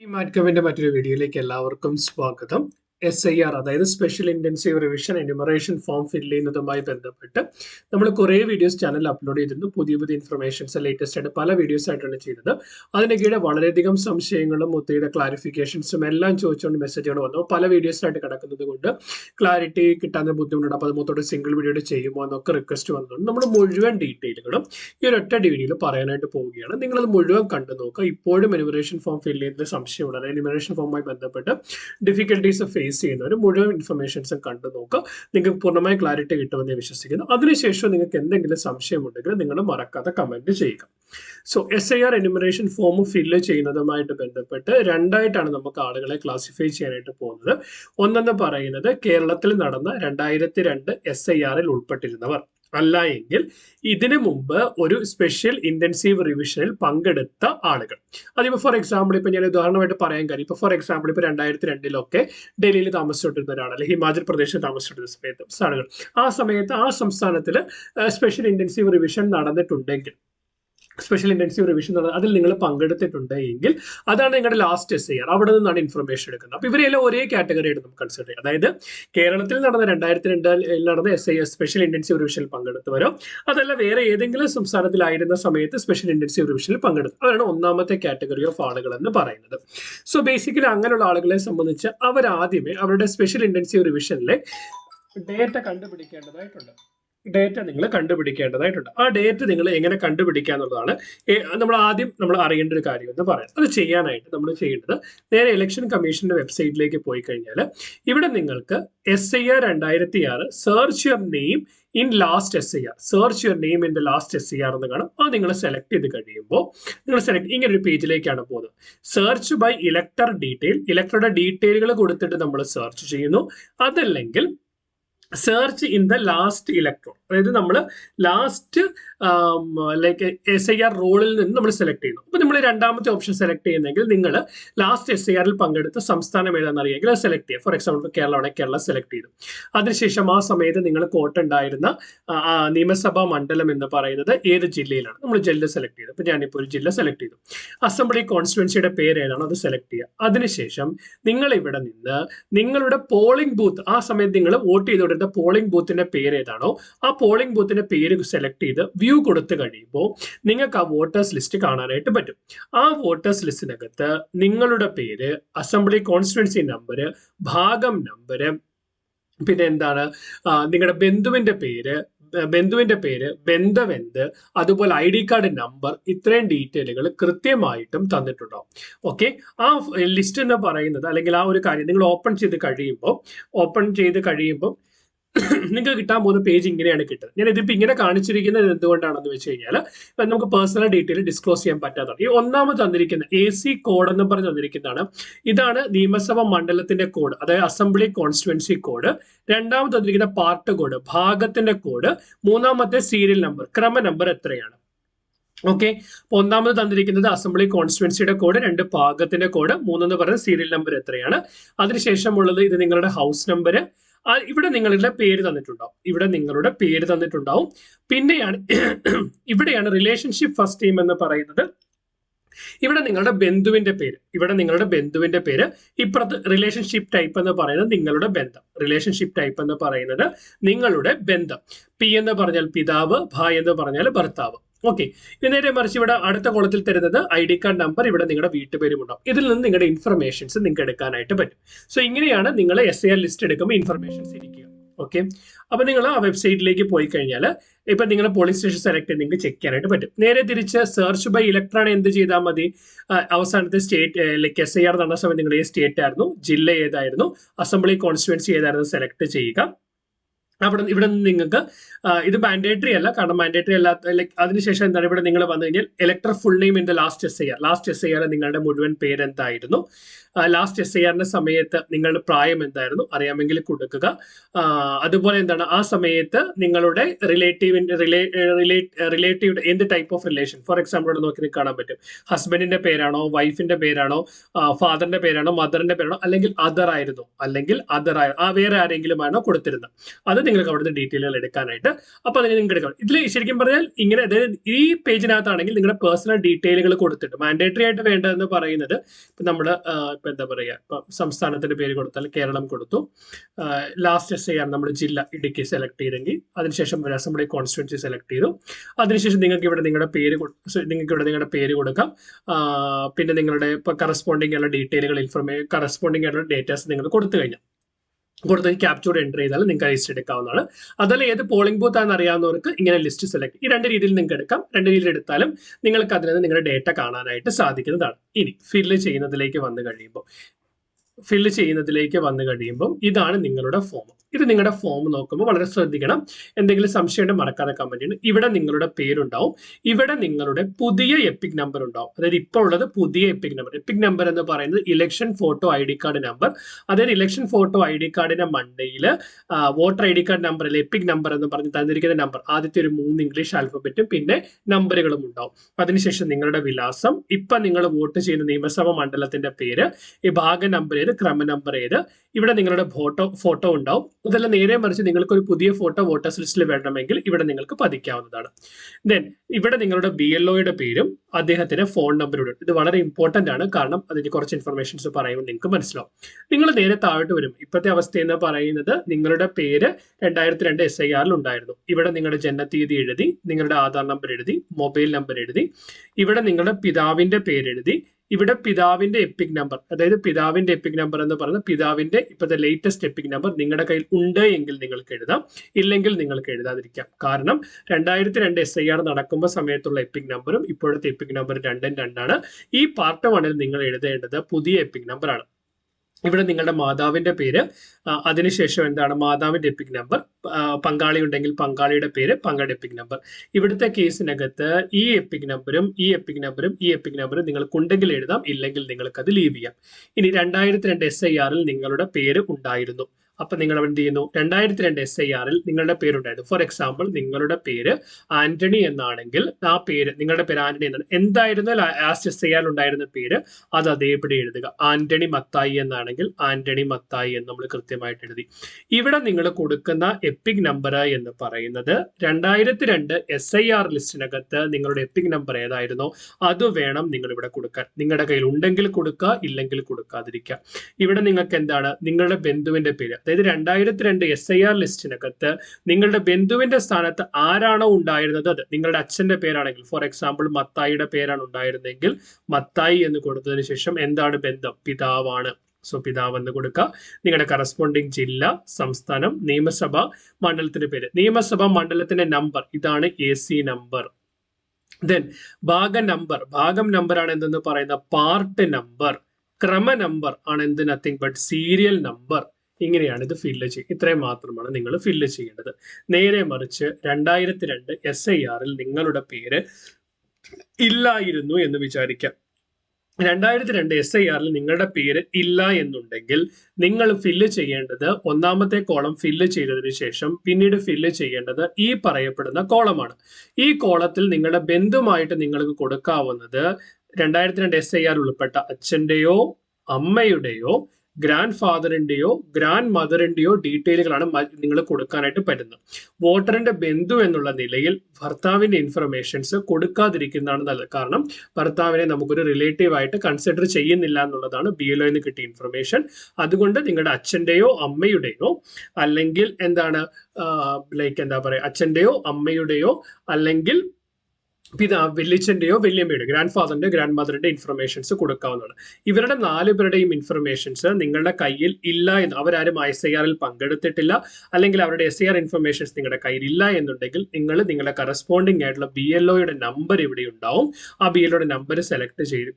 ഈ മാറ്റ്കവിന്റെ മറ്റൊരു വീഡിയോയിലേക്ക് എല്ലാവർക്കും സ്വാഗതം. എസ് ഐ ആർ അതായത് special intensive revision enumeration form fill ചെയ്യുന്നതുമായി ബന്ധപ്പെട്ട് നമ്മൾ കുറേ വീഡിയോസ് ചാനൽ അപ്ലോഡ് ചെയ്തിരുന്നു. പുതിയ പുതിയ ഇൻഫർമേഷൻസ് ലേറ്റസ്റ്റ് ആയിട്ട് പല വീഡിയോസ് ആയിട്ടാണ് ചെയ്തത് അതിന്റെ കീഴിൽ വളരെയധികം സംശയങ്ങളും ഒത്തിരിയുടെ ക്ലാരിഫിക്കേഷൻസും എല്ലാം ചോദിച്ചുകൊണ്ട് മെസ്സേജുകൾ വന്നു. പല വീഡിയോസിലായിട്ട് കിടക്കുന്നത് കൊണ്ട് ക്ലാരിറ്റി കിട്ടാൻ ബുദ്ധിമുട്ടുണ്ട്. അപ്പോൾ അത് മൊത്തം സിംഗിൾ വീഡിയോ ചെയ്യുമോ എന്നൊക്കെ റിക്വസ്റ്റ് വന്നതുകൊണ്ട് നമ്മൾ മുഴുവൻ ഡീറ്റെയിലുകളും ഈ ഒരു ഒറ്റ വീഡിയോയിൽ പറയാനായിട്ട് പോവുകയാണ്. നിങ്ങളത് മുഴുവൻ കണ്ടു നോക്കുക. ഇപ്പോഴും എനുമറേഷൻ ഫോം ഫിൽ ചെയ്യുന്ന സംശയമുള്ള അതായത് എനുമറേഷൻ ഫോമുമായി ബന്ധപ്പെട്ട് ഡിഫിക്കൽട്ടീസ് ഫേസ് ചെയ്യുന്നവർ മുഴുവൻ ഇൻഫർമേഷൻസും കണ്ടു നോക്കുക നിങ്ങൾക്ക് പൂർണമായ ക്ലാരിറ്റി കിട്ടുമെന്ന് ഞാൻ വിശ്വസിക്കുന്നു. അതിനുശേഷം നിങ്ങൾക്ക് എന്തെങ്കിലും സംശയമുണ്ടെങ്കിൽ നിങ്ങൾ മറക്കാതെ കമന്റ് ചെയ്യുക. So S I R enumeration form fill ചെയ്യുന്നതുമായിട്ട് ബന്ധപ്പെട്ട് രണ്ടായിട്ടാണ് നമുക്ക് ആളുകളെ ക്ലാസിഫൈ ചെയ്യാനായിട്ട് പോകുന്നത്. ഒന്നെന്ന് പറയുന്നത് കേരളത്തിൽ നടന്ന രണ്ടായിരത്തി രണ്ട് എസ് ഐ ആറിൽ ഉൾപ്പെട്ടിരുന്നവർ. അല്ല എങ്കിൽ ഇതിനു മുമ്പ് ഒരു സ്പെഷ്യൽ ഇന്റൻസീവ് റിവിഷനിൽ പങ്കെടുത്ത ആളുകൾ. അതിപ്പോ ഫോർ എക്സാമ്പിൾ ഇപ്പൊ ഞാൻ ഉദാഹരണമായിട്ട് പറയാൻ കാര്യം. ഇപ്പൊ ഫോർ എക്സാമ്പിൾ ഇപ്പൊ രണ്ടായിരത്തി രണ്ടിലൊക്കെ ഡൽഹിയിൽ താമസിച്ചുകൊണ്ടിരുന്ന ഒരാൾ അല്ലെങ്കിൽ ഹിമാചൽ പ്രദേശിൽ താമസിച്ചിരുന്ന സമയത്ത് ആളുകൾ. ആ സമയത്ത് ആ സംസ്ഥാനത്തിൽ സ്പെഷ്യൽ ഇന്റൻസീവ് റിവിഷൻ നടന്നിട്ടുണ്ടെങ്കിൽ സ്പെഷ്യൽ ഇന്റൻസീവ് റിവിഷൻ അതിൽ നിങ്ങൾ പങ്കെടുത്തിട്ടുണ്ട് എങ്കിൽ അതാണ് നിങ്ങളുടെ ലാസ്റ്റ് എസ് ആർ അവിടെ നിന്നാണ് ഇൻഫർമേഷൻ എടുക്കുന്നത്. അപ്പോൾ ഇവരെല്ലാം ഒരേ കാറ്റഗറി ആയിട്ട് നമുക്ക് കൺസിഡർ ചെയ്യാം. അതായത് കേരളത്തിൽ നടന്ന രണ്ടായിരത്തി രണ്ടിൽ നടന്ന എസ് ഐ സ്പെഷ്യൽ ഇന്റൻസീവ് റിവിഷനിൽ പങ്കെടുത്തവരോ അതല്ല വേറെ ഏതെങ്കിലും സംസ്ഥാനത്തിലായിരുന്ന സമയത്ത് സ്പെഷ്യൽ ഇന്റൻസീവ് റിവിഷനിൽ പങ്കെടുത്തു അതാണ് ഒന്നാമത്തെ കാറ്റഗറി ഓഫ് ആളുകൾ എന്ന് പറയുന്നത്. സോ ബേസിക്കലി അങ്ങനെയുള്ള ആളുകളെ സംബന്ധിച്ച് അവരാദ്യമേ അവരുടെ സ്പെഷ്യൽ ഇന്റൻസീവ് റിവിഷനിലെ ഡേറ്റ കണ്ടുപിടിക്കേണ്ടതായിട്ടുണ്ട്. ഡേറ്റ നിങ്ങൾ കണ്ടുപിടിക്കേണ്ടതായിട്ടുണ്ട്. ആ ഡേറ്റ് നിങ്ങൾ എങ്ങനെ കണ്ടുപിടിക്കുക എന്നുള്ളതാണ് നമ്മൾ ആദ്യം നമ്മൾ അറിയേണ്ട ഒരു കാര്യം എന്ന് പറയാം അത് ചെയ്യാനായിട്ട് നമ്മൾ ചെയ്യേണ്ടത് നേരെ ഇലക്ഷൻ കമ്മീഷന്റെ വെബ്സൈറ്റിലേക്ക് പോയി കഴിഞ്ഞാൽ ഇവിടെ നിങ്ങൾക്ക് എസ് ഐ ആർ രണ്ടായിരത്തി ആറ് search your name in last S I R search your name in the last S I R എന്ന് കാണും. അത് നിങ്ങൾ സെലക്ട് ചെയ്ത് കഴിയുമ്പോൾ നിങ്ങൾ സെലക്ട് ഇങ്ങനെ ഒരു പേജിലേക്കാണ് പോകുന്നത്. സെർച്ച് ബൈ ഇലക്ടർ ഡീറ്റെയിൽ ഇലക്ടറുടെ ഡീറ്റെയിലുകൾ കൊടുത്തിട്ട് നമ്മൾ സെർച്ച് ചെയ്യുന്നു. അതല്ലെങ്കിൽ search in the last electron അതായത് നമ്മൾ last like S I R റോളിൽ നിന്ന് നമ്മൾ സെലക്ട് ചെയ്യുന്നു. അപ്പോൾ നമ്മൾ രണ്ടാമത്തെ ഓപ്ഷൻ സെലക്ട് ചെയ്യുന്നെങ്കിൽ നിങ്ങൾ ലാസ്റ്റ് എസ് ഐ ആറിൽ പങ്കെടുത്ത സംസ്ഥാനം ഏതാണെന്ന് അറിയാമെങ്കിൽ അത് സെലക്ട് ചെയ്യുക. ഫോർ എക്സാമ്പിൾ കേരളമാണ് കേരള സെലക്ട് ചെയ്തു. അതിനുശേഷം ആ സമയത്ത് നിങ്ങൾ കോട്ടുണ്ടായിരുന്ന നിയമസഭാ മണ്ഡലം എന്ന് പറയുന്നത് ഏത് ജില്ലയിലാണ്? നമ്മൾ ജില്ല സെലക്ട് ചെയ്തു. അപ്പോൾ ഞാനിപ്പോൾ ഒരു ജില്ല സെലക്ട് ചെയ്തു. അസംബ്ലി കോൺസ്റ്റുവൻസിയുടെ പേര് ഏതാണോ അത് സെലക്ട് ചെയ്യുക. അതിനുശേഷം നിങ്ങൾ ഇവിടെ നിന്ന് നിങ്ങളുടെ പോളിംഗ് ബൂത്ത് ആ സമയത്ത് നിങ്ങൾ വോട്ട് ചെയ്തുകൊണ്ടിരുന്ന പോളിംഗ് ബൂത്തിന്റെ പേര് ഏതാണോ ആ പോളിംഗ് ബൂത്തിന്റെ പേര് സെലക്ട് ചെയ്ത് വ്യൂ കൊടുത്തു കഴിയുമ്പോൾ നിങ്ങൾക്ക് ആ വോട്ടേഴ്സ് ലിസ്റ്റ് കാണാനായിട്ട് പറ്റും. ആ വോട്ടേഴ്സ് ലിസ്റ്റിനകത്ത് നിങ്ങളുടെ പേര് അസംബ്ലി കോൺസ്റ്റിറ്റ്വൻസി നമ്പർ ഭാഗം നമ്പർ പിന്നെ എന്താണ് നിങ്ങളുടെ ബന്ധുവിന്റെ പേര് ബന്ധുവിന്റെ പേര് ബന്ധമെന്ത് അതുപോലെ ഐ ഡി കാർഡ് നമ്പർ ഇത്രയും ഡീറ്റെയിലുകൾ കൃത്യമായിട്ടും തന്നിട്ടുണ്ടാവും. ഓക്കെ ആ ലിസ്റ്റ് എന്ന് പറയുന്നത് അല്ലെങ്കിൽ ആ ഒരു കാര്യം നിങ്ങൾ ഓപ്പൺ ചെയ്ത് കഴിയുമ്പോൾ ഓപ്പൺ ചെയ്ത് കഴിയുമ്പോൾ നിങ്ങൾക്ക് കിട്ടാൻ പോകുന്ന പേജ് ഇങ്ങനെയാണ് കിട്ടുന്നത്. ഞാൻ ഇതിപ്പോൾ ഇങ്ങനെ കാണിച്ചിരിക്കുന്നത് എന്തുകൊണ്ടാണെന്ന് വെച്ച് കഴിഞ്ഞാൽ ഇപ്പം നമുക്ക് പേഴ്സണൽ ഡീറ്റെയിൽ ഡിസ്ക്ലോസ് ചെയ്യാൻ പറ്റാത്തതാണ്. ഈ ഒന്നാമത് തന്നിരിക്കുന്ന എ സി കോഡ് എന്ന് പറഞ്ഞ് തന്നിരിക്കുന്നതാണ്. ഇതാണ് നിയമസഭാ മണ്ഡലത്തിന്റെ കോഡ് അതായത് അസംബ്ലി കോൺസ്റ്റുവൻസി കോഡ് രണ്ടാമത് തന്നിരിക്കുന്ന പാർട്ട് കോഡ് ഭാഗത്തിന്റെ കോഡ് മൂന്നാമത്തെ സീരിയൽ നമ്പർ ക്രമ നമ്പർ എത്രയാണ്? ഓക്കെ അപ്പൊ ഒന്നാമത് തന്നിരിക്കുന്നത് അസംബ്ലി കോൺസ്റ്റുവൻസിയുടെ കോഡ് രണ്ട് ഭാഗത്തിന്റെ കോഡ് മൂന്നെന്ന് പറഞ്ഞ സീരിയൽ നമ്പർ എത്രയാണ്? അതിനുശേഷമുള്ളത് ഇത് നിങ്ങളുടെ ഹൗസ് നമ്പർ ഇവിടെ നിങ്ങളുടെ പേര് തന്നിട്ടുണ്ടാവും. ഇവിടെ നിങ്ങളുടെ പേര് തന്നിട്ടുണ്ടാവും. പിന്നെയാണ് ഇവിടെയാണ് റിലേഷൻഷിപ്പ് ഫസ്റ്റ് ടീം എന്ന് പറയുന്നത്. ഇവിടെ നിങ്ങളുടെ ബന്ധുവിന്റെ പേര് ഇവിടെ നിങ്ങളുടെ ബന്ധുവിന്റെ പേര് ഇപ്പുറത്ത് റിലേഷൻഷിപ്പ് ടൈപ്പ് എന്ന് പറയുന്നത് നിങ്ങളുടെ ബന്ധം. റിലേഷൻഷിപ്പ് ടൈപ്പ് എന്ന് പറയുന്നത് നിങ്ങളുടെ ബന്ധം. പി എന്ന് പറഞ്ഞാൽ പിതാവ് ഭ എന്ന് പറഞ്ഞാൽ ഭർത്താവ്. ഓക്കെ നേരെ മറിച്ച് ഇവിടെ അടുത്ത കോളത്തിൽ തരുന്നത് ഐ ഡി കാർഡ് നമ്പർ ഇവിടെ നിങ്ങളുടെ വീട്ടുപേരും ഉണ്ടാവും ഇതിൽ നിന്ന് നിങ്ങളുടെ ഇൻഫർമേഷൻസ് നിങ്ങൾക്ക് എടുക്കാനായിട്ട് പറ്റും. സോ ഇങ്ങനെയാണ് നിങ്ങൾ എസ് ഐ ആർ ലിസ്റ്റ് എടുക്കുമ്പോൾ ഇൻഫർമേഷൻസ് ഇരിക്കുക. ഓക്കെ അപ്പൊ നിങ്ങൾ ആ വെബ്സൈറ്റിലേക്ക് പോയി കഴിഞ്ഞാൽ ഇപ്പൊ നിങ്ങൾ പോളിംഗ് സ്റ്റേഷൻ സെലക്ട് ചെയ്ത് നിങ്ങൾക്ക് ചെക്ക് ചെയ്യാനായിട്ട് പറ്റും. നേരെ തിരിച്ച് സെർച്ച് ബൈ ഇലക്ട്രോൺ എന്ത് ചെയ്താൽ മതി? അവസാനത്തെ state like S I R നടന്ന സമയത്ത് നിങ്ങൾ ഏത് സ്റ്റേറ്റ് ആയിരുന്നു ജില്ല ഏതായിരുന്നു അസംബ്ലി കോൺസ്റ്റിറ്റ്യുവൻസി ഏതായിരുന്നു സെലക്ട് ചെയ്യുക. അവിടെ ഇവിടെ നിന്ന് നിങ്ങൾക്ക് ഇത് മാൻഡേറ്ററി അല്ല. കാരണം മാൻഡേറ്ററി അല്ലാത്ത അതിനുശേഷം എന്താണ് ഇവിടെ നിങ്ങൾ വന്നു കഴിഞ്ഞാൽ elector full name in the last S R last S R നിങ്ങളുടെ മുഴുവൻ പേര് എന്തായിരുന്നു ലാസ്റ്റ് എസ് ഐ ആറിന്റെ സമയത്ത് നിങ്ങളുടെ പ്രായം എന്തായിരുന്നു? അറിയാമെങ്കിൽ കൊടുക്കുക. അതുപോലെ എന്താണ്? ആ സമയത്ത് നിങ്ങളുടെ റിലേറ്റീവിന്റെ റിലേറ്റീവ് എന്ത് type of relation for example ഇവിടെ നോക്കി കാണാൻ പറ്റും. ഹസ്ബൻഡിന്റെ പേരാണോ? വൈഫിന്റെ പേരാണോ? ഫാദറിന്റെ പേരാണോ? മദറിന്റെ പേരാണോ? അല്ലെങ്കിൽ അതർ ആയിരുന്നു. അല്ലെങ്കിൽ അതർ ആ വേറെ ആരെങ്കിലും ആണോ കൊടുത്തിരുന്നത്? അത് നിങ്ങൾക്ക് അവിടുത്തെ ഡീറ്റെയിലുകൾ എടുക്കാനായിട്ട് അപ്പൊ അതിന് നിങ്ങൾക്ക് എടുക്കാം. ഇതിൽ ശരിക്കും പറഞ്ഞാൽ ഇങ്ങനെ അതായത് ഈ പേജിനകത്താണെങ്കിൽ നിങ്ങളുടെ പേഴ്സണൽ ഡീറ്റെയിലുകൾ കൊടുത്തിട്ട് മാൻഡേറ്ററി ആയിട്ട് വേണ്ടതെന്ന് പറയുന്നത് നമ്മുടെ ഇപ്പൊ എന്താ പറയുക ഇപ്പൊ സംസ്ഥാനത്തിന്റെ പേര് കൊടുത്താൽ കേരളം കൊടുത്തു. ലാസ്റ്റ് എസ് ആണ് ആർ നമ്മുടെ ജില്ല ഇടുക്കി സെലക്ട് ചെയ്തെങ്കിൽ അതിനുശേഷം അസംബ്ലി കോൺസ്റ്റിറ്റ്യൻസി സെലക്ട് ചെയ്തു. അതിനുശേഷം നിങ്ങൾക്ക് ഇവിടെ നിങ്ങളുടെ പേര് നിങ്ങൾക്ക് ഇവിടെ നിങ്ങളുടെ പേര് കൊടുക്കാം. പിന്നെ നിങ്ങളുടെ ഇപ്പൊ കറസ്പോണ്ടിങ് ആയിട്ടുള്ള ഡീറ്റെയിലുകൾ ഇൻഫർമേ കറസ്പോണ്ടിങ് ആയിട്ടുള്ള ഡേറ്റാസ് നിങ്ങൾ കൊടുത്തു കഴിഞ്ഞാൽ. കൊടുത്ത് ക്യാപ്ചർ എന്റർ ചെയ്താൽ നിങ്ങൾക്ക് ലിസ്റ്റ് എടുക്കാവുന്നതാണ്. അതല്ല ഏത് പോളിംഗ് ബൂത്ത് ആണെന്ന് അറിയാവുന്നവർക്ക് ഇങ്ങനെ ലിസ്റ്റ് സെലക്ട് ഈ രണ്ട് രീതിയിൽ നിങ്ങൾക്ക് എടുക്കാം. രണ്ട് രീതിയിൽ എടുത്താലും നിങ്ങൾക്ക് അതിൽ നിന്ന് നിങ്ങളുടെ ഡേറ്റ കാണാനായിട്ട് സാധിക്കുന്നതാണ്. ഇനി ഫില്ല് ചെയ്യുന്നതിലേക്ക് വന്നു കഴിയുമ്പോൾ ഫില്ല് ചെയ്യുന്നതിലേക്ക് വന്നു കഴിയുമ്പോൾ ഇതാണ് നിങ്ങളുടെ ഫോം ഇത് നിങ്ങളുടെ ഫോം നോക്കുമ്പോൾ വളരെ ശ്രദ്ധിക്കണം. എന്തെങ്കിലും സംശയമുണ്ടെങ്കിൽ മറക്കാതെ കമന്റ് ചെയ്യണം. ഇവിടെ നിങ്ങളുടെ പേരുണ്ടാവും. ഇവിടെ നിങ്ങളുടെ പുതിയ എപ്പിക് നമ്പർ ഉണ്ടാവും. അതായത് ഇപ്പോൾ ഉള്ളത് പുതിയ എപ്പിക് നമ്പർ എപ്പിക് നമ്പർ എന്ന് പറയുന്നത് election photo I D card number അതായത് ഇലക്ഷൻ ഫോട്ടോ ഐ ഡി കാർഡിന്റെ മണ്ടയിൽ voter I D card number അല്ലെങ്കിൽ എപ്പിക് നമ്പർ എന്ന് പറഞ്ഞ് തന്നിരിക്കുന്ന നമ്പർ ആദ്യത്തെ ഒരു മൂന്ന് ഇംഗ്ലീഷ് ആൽഫബറ്റും പിന്നെ നമ്പറുകളും ഉണ്ടാവും. അതിനുശേഷം നിങ്ങളുടെ വിലാസം. ഇപ്പൊ നിങ്ങൾ വോട്ട് ചെയ്യുന്ന നിയമസഭാ മണ്ഡലത്തിന്റെ പേര്. ഈ ഭാഗ നമ്പർ ഏത് ക്രമ നമ്പർ ഏത് ഇവിടെ നിങ്ങളുടെ ഫോട്ടോ ഫോട്ടോ ഉണ്ടാവും. അതല്ല നേരെ മറിച്ച് നിങ്ങൾക്ക് ഒരു പുതിയ ഫോട്ടോ വോട്ടേഴ്സ് ലിസ്റ്റിൽ വേണമെങ്കിൽ ഇവിടെ നിങ്ങൾക്ക് പതിക്കാവുന്നതാണ്. ദെൻ ഇവിടെ നിങ്ങളുടെ ബി എൽ ഒയുടെ പേരും അദ്ദേഹത്തിന്റെ ഫോൺ നമ്പറും ഇത് വളരെ ഇമ്പോർട്ടന്റ് ആണ്. കാരണം അതിന് കുറച്ച് ഇൻഫർമേഷൻസ് പറയുമ്പോൾ നിങ്ങൾക്ക് മനസ്സിലാവും. നിങ്ങൾ നേരെ താഴോട്ട് വരും. ഇപ്പോഴത്തെ അവസ്ഥ എന്ന് പറയുന്നത് നിങ്ങളുടെ പേര് രണ്ടായിരത്തി രണ്ട് എസ് ഐ ആറിൽ ഉണ്ടായിരുന്നു. ഇവിടെ നിങ്ങളുടെ ജനനത്തീയതി എഴുതി നിങ്ങളുടെ ആധാർ നമ്പർ എഴുതി മൊബൈൽ നമ്പർ എഴുതി. ഇവിടെ നിങ്ങളുടെ പിതാവിന്റെ പേര് എഴുതി ഇവിടെ പിതാവിന്റെ എപ്പിക് നമ്പർ അതായത് പിതാവിന്റെ എപ്പിക് നമ്പർ എന്ന് പറയുന്നത് പിതാവിന്റെ ഇപ്പോഴത്തെ ലേറ്റസ്റ്റ് എപ്പിക് നമ്പർ നിങ്ങളുടെ കയ്യിൽ ഉണ്ട് എങ്കിൽ നിങ്ങൾക്ക് എഴുതാം ഇല്ലെങ്കിൽ നിങ്ങൾക്ക് എഴുതാതിരിക്കാം. കാരണം രണ്ടായിരത്തി രണ്ട് എസ് ഐ ആർ നടക്കുമ്പോൾ സമയത്തുള്ള എപ്പിക് നമ്പറും ഇപ്പോഴത്തെ എപ്പിക് നമ്പർ രണ്ടും രണ്ടാണ്. ഈ പാർട്ട് വണ്ണിൽ നിങ്ങൾ എഴുതേണ്ടത് പുതിയ എപ്പിക് നമ്പറാണ് ഇവിടെ നിങ്ങളുടെ മാതാവിന്റെ പേര് അതിനുശേഷം എന്താണ് മാതാവിന്റെ എപ്പിക് നമ്പർ പങ്കാളി ഉണ്ടെങ്കിൽ പങ്കാളിയുടെ പേര് പങ്കാളിയുടെ എപ്പിക് നമ്പർ. ഇവിടുത്തെ കേസിനകത്ത് ഈ എപ്പിക് നമ്പറും ഈ എപ്പിക് നമ്പറും ഈ എപ്പിക് നമ്പറും നിങ്ങൾക്ക് ഉണ്ടെങ്കിൽ എഴുതാം ഇല്ലെങ്കിൽ നിങ്ങൾക്ക് അത് ലീവ് ചെയ്യാം. ഇനി രണ്ടായിരത്തി രണ്ട് എസ് ഐ ആറിൽ നിങ്ങളുടെ പേര് ഉണ്ടായിരുന്നു. അപ്പൊ നിങ്ങൾ എന്ത് ചെയ്യുന്നു രണ്ടായിരത്തി രണ്ട് എസ് ഐ ആറിൽ നിങ്ങളുടെ പേരുണ്ടായിരുന്നു. ഫോർ എക്സാമ്പിൾ നിങ്ങളുടെ പേര് ആന്റണി എന്നാണെങ്കിൽ ആ പേര് നിങ്ങളുടെ പേര് ആന്റണി എന്നാണ്. എന്തായിരുന്നു ലാസ്റ്റ് എസ് ഐ ആറിൽ ഉണ്ടായിരുന്ന പേര് അത് അതേപടി എഴുതുക. ആന്റണി മത്തായി എന്നാണെങ്കിൽ ആന്റണി മത്തായി എന്ന് നമ്മൾ കൃത്യമായിട്ട് എഴുതി. ഇവിടെ നിങ്ങൾ കൊടുക്കുന്ന എപ്പിക് നമ്പർ എന്ന് പറയുന്നത് രണ്ടായിരത്തി രണ്ട് എസ് ഐ ആർ ലിസ്റ്റിനകത്ത് നിങ്ങളുടെ എപ്പിക് നമ്പർ ഏതായിരുന്നോ അത് വേണം നിങ്ങൾ ഇവിടെ കൊടുക്കാൻ. നിങ്ങളുടെ കയ്യിൽ ഉണ്ടെങ്കിൽ കൊടുക്കുക ഇല്ലെങ്കിൽ കൊടുക്കാതിരിക്കുക ഇവിടെ നിങ്ങൾക്ക് എന്താണ്? നിങ്ങളുടെ ബന്ധുവിന്റെ പേര്. അതായത് രണ്ടായിരത്തി രണ്ട് എസ് ഐ ആർ ലിസ്റ്റിനകത്ത് നിങ്ങളുടെ ബന്ധുവിന്റെ സ്ഥാനത്ത് ആരാണോ ഉണ്ടായിരുന്നത്? അത് നിങ്ങളുടെ അച്ഛന്റെ പേരാണെങ്കിൽ ഫോർ എക്സാമ്പിൾ മത്തായിയുടെ പേരാണ് ഉണ്ടായിരുന്നെങ്കിൽ മത്തായി എന്ന് കൊടുത്തതിന് ശേഷം എന്താണ് ബന്ധം? പിതാവാണ്. സോ പിതാവ് എന്ന് കൊടുക്കുക നിങ്ങളുടെ കറസ്പോണ്ടിങ് ജില്ല സംസ്ഥാനം നിയമസഭ മണ്ഡലത്തിന്റെ പേര്. നിയമസഭാ മണ്ഡലത്തിന്റെ നമ്പർ ഇതാണ് എ സി നമ്പർ ദെൻ ഭാഗ നമ്പർ ഭാഗം നമ്പർ ആണ് എന്തെന്ന് പറയുന്ന? പാർട്ട് നമ്പർ ക്രമ നമ്പർ ആണ് എന്ത് നത്തിങ് ബട്ട് സീരിയൽ നമ്പർ ഇങ്ങനെയാണ് ഇത് ഫില്ല് ചെയ്യുക ഇത്രയും മാത്രമാണ് നിങ്ങൾ ഫില്ല് ചെയ്യേണ്ടത്. നേരെ മറിച്ച് രണ്ടായിരത്തി രണ്ട് എസ് ഐ ആറിൽ നിങ്ങളുടെ പേര് ഇല്ലായിരുന്നു എന്ന് വിചാരിക്കാം. രണ്ടായിരത്തി രണ്ട് എസ് ഐ ആറിൽ നിങ്ങളുടെ പേര് ഇല്ല എന്നുണ്ടെങ്കിൽ നിങ്ങൾ ഫില്ല് ചെയ്യേണ്ടത് ഒന്നാമത്തെ കോളം ഫില്ല് ചെയ്തതിന് ശേഷം പിന്നീട് ഫില്ല് ചെയ്യേണ്ടത് ഈ പറയപ്പെടുന്ന കോളമാണ്. ഈ കോളത്തിൽ നിങ്ങളുടെ ബന്ധുമായിട്ട് നിങ്ങൾക്ക് കൊടുക്കാവുന്നത് രണ്ടായിരത്തി രണ്ട് എസ് ഐ ആർ ഉൾപ്പെട്ട അച്ഛന്റെയോ അമ്മയുടെയോ ഗ്രാൻഡ് ഫാദറിന്റെയോ ഗ്രാൻഡ് മദറിന്റെയോ ഡീറ്റെയിലുകളാണ് നിങ്ങൾ കൊടുക്കാനായിട്ട് പറ്റുന്നത്. വോട്ടറിന്റെ ബന്ധു എന്നുള്ള നിലയിൽ ഭർത്താവിന്റെ ഇൻഫർമേഷൻസ് കൊടുക്കാതിരിക്കുന്നതാണ് നല്ലത്. കാരണം ഭർത്താവിനെ നമുക്കൊരു റിലേറ്റീവ് ആയിട്ട് കൺസിഡർ ചെയ്യുന്നില്ല എന്നുള്ളതാണ് ബി എൽ നിന്ന് കിട്ടിയ ഇൻഫർമേഷൻ അതുകൊണ്ട് നിങ്ങളുടെ അച്ഛന്റെയോ അമ്മയുടെയോ അല്ലെങ്കിൽ എന്താണ് ലൈക്ക് എന്താ പറയുക അച്ഛന്റെയോ അമ്മയുടെയോ അല്ലെങ്കിൽ പിതാ വെല്ലിച്ചന്റെയോ വല്യമ്മയുടെയോ ഗ്രാൻഡ് ഫാദറിന്റെ ഗ്രാൻഡ് മദറിന്റെ ഇൻഫർമേഷൻസ് കൊടുക്കാവുന്നതാണ്. ഇവരുടെ നാല് പേരുടെയും ഇൻഫർമേഷൻസ് നിങ്ങളുടെ കയ്യിൽ ഇല്ല എന്ന് അവരാരും എസ് ഐ ആറിൽ പങ്കെടുത്തിട്ടില്ല. അല്ലെങ്കിൽ അവരുടെ എസ് ഐ ആർ ഇൻഫർമേഷൻസ് നിങ്ങളുടെ കയ്യിൽ ഇല്ല എന്നുണ്ടെങ്കിൽ നിങ്ങൾ നിങ്ങളുടെ കറസ്പോണ്ടിങ് ആയിട്ടുള്ള ബി എൽ ഒയുടെ നമ്പർ ഇവിടെ ഉണ്ടാവും. ആ ബി എൽ ഒയുടെ നമ്പർ സെലക്ട് ചെയ്ത്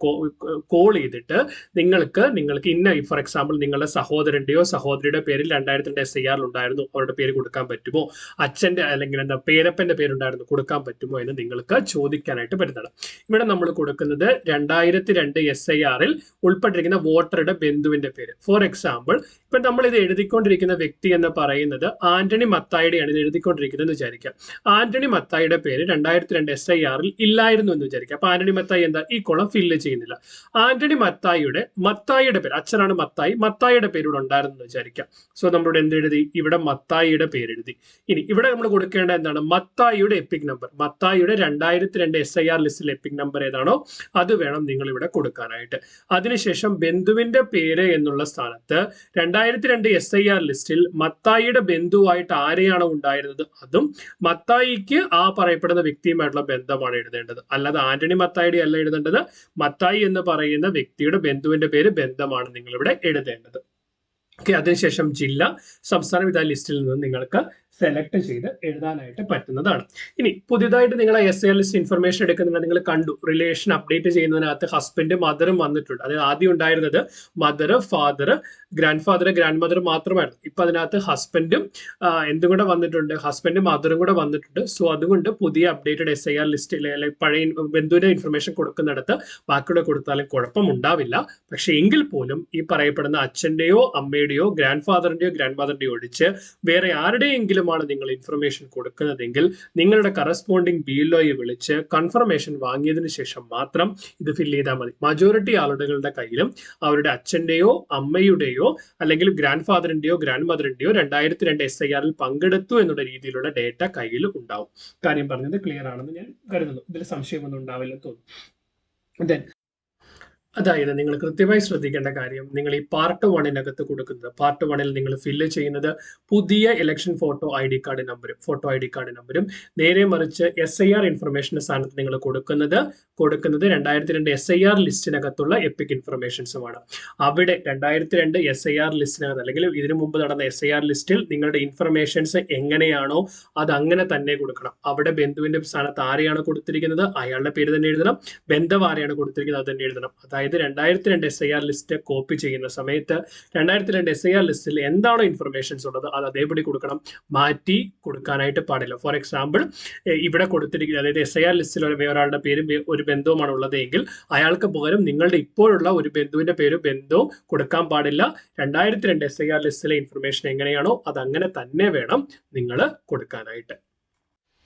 കോൾ ചെയ്തിട്ട് നിങ്ങൾക്ക് നിങ്ങൾക്ക് ഇന്ന ഫോർ എക്സാമ്പിൾ നിങ്ങളുടെ സഹോദരന്റെയോ സഹോദരിയുടെ പേരിൽ രണ്ടായിരത്തി രണ്ട് എസ് ഐ ആറിൽ ഉണ്ടായിരുന്നു. അവരുടെ പേര് കൊടുക്കാൻ പറ്റുമോ? അച്ഛന്റെ അല്ലെങ്കിൽ എന്താ പേരപ്പന്റെ പേരുണ്ടായിരുന്നു കൊടുക്കാൻ പറ്റുമോ എന്ന് നിങ്ങൾക്ക് ചോദിക്കാനായിട്ട് പറ്റുന്നതാണ്. ഇവിടെ നമ്മൾ കൊടുക്കുന്നത് രണ്ടായിരത്തി രണ്ട് എസ് ഐ ആറിൽ ഉൾപ്പെട്ടിരിക്കുന്ന വോട്ടറുടെ ബന്ധുവിന്റെ പേര്. ഫോർ എക്സാമ്പിൾ ഇപ്പൊ നമ്മൾ ഇത് എഴുതിക്കൊണ്ടിരിക്കുന്ന വ്യക്തി എന്ന് പറയുന്നത് ആന്റണി മത്തായിയുടെയാണ് ഇത് എഴുതിക്കൊണ്ടിരിക്കുന്നത് എന്ന് വിചാരിക്കാം. ആന്റണി മത്തായിയുടെ പേര് രണ്ടായിരത്തി രണ്ട് എസ് ഐ ആറിൽ ഇല്ലായിരുന്നു എന്ന് വിചാരിക്കാം. അപ്പൊ ആന്റണി മത്തായി എന്താ? ഈ കുളം ഫില്ല് ചെയ്യുന്നില്ല. ആന്റണി മത്തായിയുടെ മത്തായിയുടെ പേര് അച്ഛനാണ് മത്തായി മത്തായിയുടെ പേര് ഇവിടെ ഉണ്ടായിരുന്നു എന്ന് വിചാരിക്കാം. സോ നമ്മളിവിടെ എന്ത് എഴുതി? ഇവിടെ മത്തായിയുടെ പേര് എഴുതി. ഇനി ഇവിടെ നമ്മൾ കൊടുക്കേണ്ട എന്താണ്? മത്തായിയുടെ എപ്പിക് നമ്പർ മത്തായിയുടെ രണ്ടായിരത്തി രണ്ട് എസ് ഐ ആർ ലിസ്റ്റിൽ എപ്പിക് നമ്പർ ഏതാണോ അത് വേണം നിങ്ങൾ ഇവിടെ കൊടുക്കാനായിട്ട്. അതിനുശേഷം ബന്ധുവിന്റെ പേര് എന്നുള്ള സ്ഥാനത്ത് രണ്ടായിരത്തി രണ്ട് എസ് ഐ ആർ ലിസ്റ്റിൽ മത്തായിയുടെ ബന്ധുവായിട്ട് ആരെയാണ് ഉണ്ടായിരുന്നത് അതും മത്തായിക്ക് ആ പറയപ്പെടുന്ന വ്യക്തിയുമായിട്ടുള്ള ബന്ധമാണ് എഴുതേണ്ടത്. അല്ലാതെ ആന്റണി മത്തായിയുടെ അല്ല എഴുതേണ്ടത്. മത്തായി എന്ന് പറയുന്ന വ്യക്തിയുടെ ബന്ധുവിന്റെ പേര് ബന്ധമാണ് നിങ്ങൾ ഇവിടെ എഴുതേണ്ടത്. ഓക്കെ അതിനുശേഷം ജില്ല സംസ്ഥാനം ഇതാ ലിസ്റ്റിൽ നിന്ന് നിങ്ങൾക്ക് സെലക്ട് ചെയ്ത് എഴുതാനായിട്ട് പറ്റുന്നതാണ്. ഇനി പുതിയതായിട്ട് നിങ്ങൾ എസ് എൽ എസ് ഇൻഫർമേഷൻ എടുക്കുന്നുണ്ട് നിങ്ങൾ കണ്ടു. റിലേഷൻ അപ്ഡേറ്റ് ചെയ്യുന്നതിനകത്ത് ഹസ്ബൻഡ് മദറും വന്നിട്ടുണ്ട്. അതായത് ആദ്യം ഉണ്ടായിരുന്നത് mother father grand father grand mother മാത്രമായിരുന്നു. ഇപ്പൊ അതിനകത്ത് ഹസ്ബൻഡും എന്തും കൂടെ വന്നിട്ടുണ്ട്. ഹസ്ബൻഡും മദറും കൂടെ വന്നിട്ടുണ്ട്. സോ അതുകൊണ്ട് പുതിയ അപ്ഡേറ്റഡ് എസ് ഐ ആർ ലിസ്റ്റിൽ അല്ലെങ്കിൽ പഴയ ബന്ധുവിന്റെ ഇൻഫർമേഷൻ കൊടുക്കുന്നിടത്ത് ബാക്കിയുടെ കൊടുത്താലും കുഴപ്പമുണ്ടാവില്ല പക്ഷെ എങ്കിൽ പോലും ഈ പറയപ്പെടുന്ന അച്ഛന്റെയോ അമ്മയുടെയോ ഗ്രാൻഡ് ഫാദറിന്റെയോ ഗ്രാൻഡ് മദറിന്റെയോ ഒഴിച്ച് വേറെ ആരുടെയെങ്കിലുമാണ് നിങ്ങൾ ഇൻഫർമേഷൻ കൊടുക്കുന്നതെങ്കിൽ നിങ്ങളുടെ കറസ്പോണ്ടിങ് ബിഎൽഒയെ വിളിച്ച് കൺഫർമേഷൻ വാങ്ങിയതിന് ശേഷം മാത്രം ഇത് ഫില്ല് ചെയ്താൽ മതി. മജോറിറ്റി ആളുകളുടെ കയ്യിലും അവരുടെ അച്ഛന്റെയോ അമ്മയുടെയോ അല്ലെങ്കിൽ ഗ്രാൻഡ് ഫാദറിന്റെയോ ഗ്രാൻഡ് മദറിന്റെയോ രണ്ടായിരത്തി രണ്ട് എസ് ഐ ആറിൽ പങ്കെടുത്തു എന്നുള്ള രീതിയിലുള്ള ഡേറ്റ കയ്യിൽ ഉണ്ടാവും. കാര്യം പറഞ്ഞത് ക്ലിയർ ആണെന്ന് ഞാൻ കരുതുന്നു. ഇതിൽ സംശയമൊന്നും ഉണ്ടാവില്ലെന്ന് തോന്നുന്നു. ദെൻ അതായത് നിങ്ങൾ കൃത്യമായി ശ്രദ്ധിക്കേണ്ട കാര്യം നിങ്ങൾ ഈ പാർട്ട് വണ്ണിനകത്ത് കൊടുക്കുന്നത് പാർട്ട് വണ്ണിൽ നിങ്ങൾ ഫില്ല് ചെയ്യുന്നത് പുതിയ election photo I D card നമ്പരും ഫോട്ടോ ഐ ഡി കാർഡ് നമ്പരും നേരെ മറിച്ച് എസ് ഐ ആർ ഇൻഫർമേഷന്റെ സ്ഥാനത്ത് നിങ്ങൾ കൊടുക്കുന്നത് കൊടുക്കുന്നത് രണ്ടായിരത്തി രണ്ട് എസ് ഐ ആർ ലിസ്റ്റിനകത്തുള്ള എപ്പിക് ഇൻഫർമേഷൻസുമാണ് അവിടെ രണ്ടായിരത്തി രണ്ട് എസ് ഐ ആർ ലിസ്റ്റിനകത്ത് അല്ലെങ്കിൽ ഇതിനു മുമ്പ് നടന്ന എസ് ഐ ആർ ലിസ്റ്റിൽ നിങ്ങളുടെ ഇൻഫർമേഷൻസ് എങ്ങനെയാണോ അത് അങ്ങനെ തന്നെ കൊടുക്കണം. അവിടെ ബന്ധുവിന്റെ സ്ഥാനത്ത് ആരെയാണ് കൊടുത്തിരിക്കുന്നത്? അയാളുടെ പേര് തന്നെ എഴുതണം. ബന്ധം ആരെയാണ് കൊടുത്തിരിക്കുന്നത്? അത് തന്നെ എഴുതണം. അതായത് രണ്ടായിരത്തി രണ്ട് S I R list copy ചെയ്യുന്ന സമയത്ത് രണ്ടായിരത്തി രണ്ട് എസ് ഐ ആർ ലിസ്റ്റിൽ എന്താണോ ഇൻഫർമേഷൻസ് ഉള്ളത് അത് അതേപടി കൊടുക്കണം. മാറ്റി കൊടുക്കാനായിട്ട് പാടില്ല. ഫോർ എക്സാമ്പിൾ ഇവിടെ കൊടുത്തിരിക്കുന്നത് അതായത് എസ് ഐ ആർ ലിസ്റ്റിൽ ഒരാളുടെ പേരും ഒരു ബന്ധവുമാണ് ഉള്ളത് എങ്കിൽ അയാൾക്ക് പകരം നിങ്ങളുടെ ഇപ്പോഴുള്ള ഒരു ബന്ധുവിന്റെ പേരും ബന്ധവും കൊടുക്കാൻ പാടില്ല. രണ്ടായിരത്തി രണ്ട് എസ് ഐ ആർ ലിസ്റ്റിലെ ഇൻഫർമേഷൻ എങ്ങനെയാണോ അത് അങ്ങനെ തന്നെ വേണം നിങ്ങൾ കൊടുക്കാനായിട്ട്.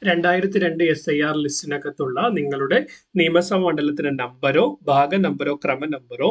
രണ്ടായിരത്തി രണ്ട് എസ് ഐ ആർ ലിസ്റ്റിനകത്തുള്ള നിങ്ങളുടെ നിയമസഭാ മണ്ഡലത്തിന്റെ നമ്പറോ ഭാഗ നമ്പറോ ക്രമ നമ്പരോ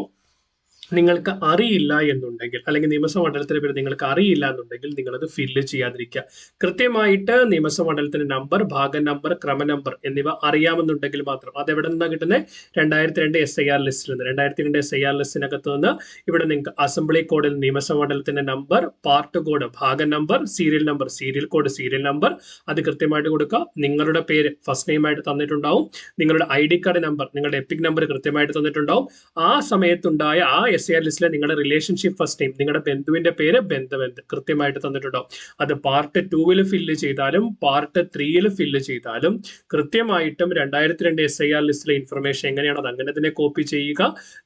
നിങ്ങൾക്ക് അറിയില്ല എന്നുണ്ടെങ്കിൽ അല്ലെങ്കിൽ നിയമസമണ്ഡലത്തിന്റെ പേര് നിങ്ങൾക്ക് അറിയില്ല എന്നുണ്ടെങ്കിൽ അത് ഫില്ല് ചെയ്യാതിരിക്കുക. കൃത്യമായിട്ട് നിയമസമണ്ഡലത്തിന്റെ നമ്പർ ഭാഗ നമ്പർ ക്രമ നമ്പർ എന്നിവ അറിയാമെന്നുണ്ടെങ്കിൽ മാത്രം അത് എവിടെ നിന്നാണ് കിട്ടുന്നത് രണ്ടായിരത്തി രണ്ട് എസ് ഐ ആർ ലിസ്റ്റിൽ നിന്ന് രണ്ടായിരത്തി രണ്ട് എസ് ഐ ആർ ലിസ്റ്റിനകത്ത് നിന്ന് ഇവിടെ നിങ്ങൾക്ക് അസംബ്ലി കോഡിൽ നിയമസമണ്ഡലത്തിന്റെ നമ്പർ പാർട്ട് കോഡ് ഭാഗ number serial number serial code serial number അത് കൃത്യമായിട്ട് കൊടുക്കുക. നിങ്ങളുടെ പേര് ഫസ്റ്റ് നെയിം ആയിട്ട് തന്നിട്ടുണ്ടാവും. നിങ്ങളുടെ ഐ ഡി കാർഡ് നമ്പർ നിങ്ങളുടെ എപ്പിക് നമ്പർ കൃത്യമായിട്ട് തന്നിട്ടുണ്ടാവും. ആ സമയത്തുണ്ടായ ആ എസ് ആർ ലിസ്റ്റിലെ നിങ്ങളുടെ റിലേഷൻഷിപ്പ് ഫസ്റ്റ് ടൈം നിങ്ങളുടെ ബന്ധുവിന്റെ പേര് ബന്ധബന്ധ് കൃത്യമായിട്ട് തന്നിട്ടുണ്ടാവും. അത് പാർട്ട് ടൂവിൽ ഫില്ല് ചെയ്താലും പാർട്ട് ത്രീയിൽ ഫില്ല് ചെയ്താലും കൃത്യമായിട്ടും രണ്ടായിരത്തി രണ്ട് എസ് ഐ ആർ ലിസ്റ്റിലെ ഇൻഫർമേഷൻ എങ്ങനെയാണോ അത് അങ്ങനെ തന്നെ കോപ്പി ചെയ്യുക.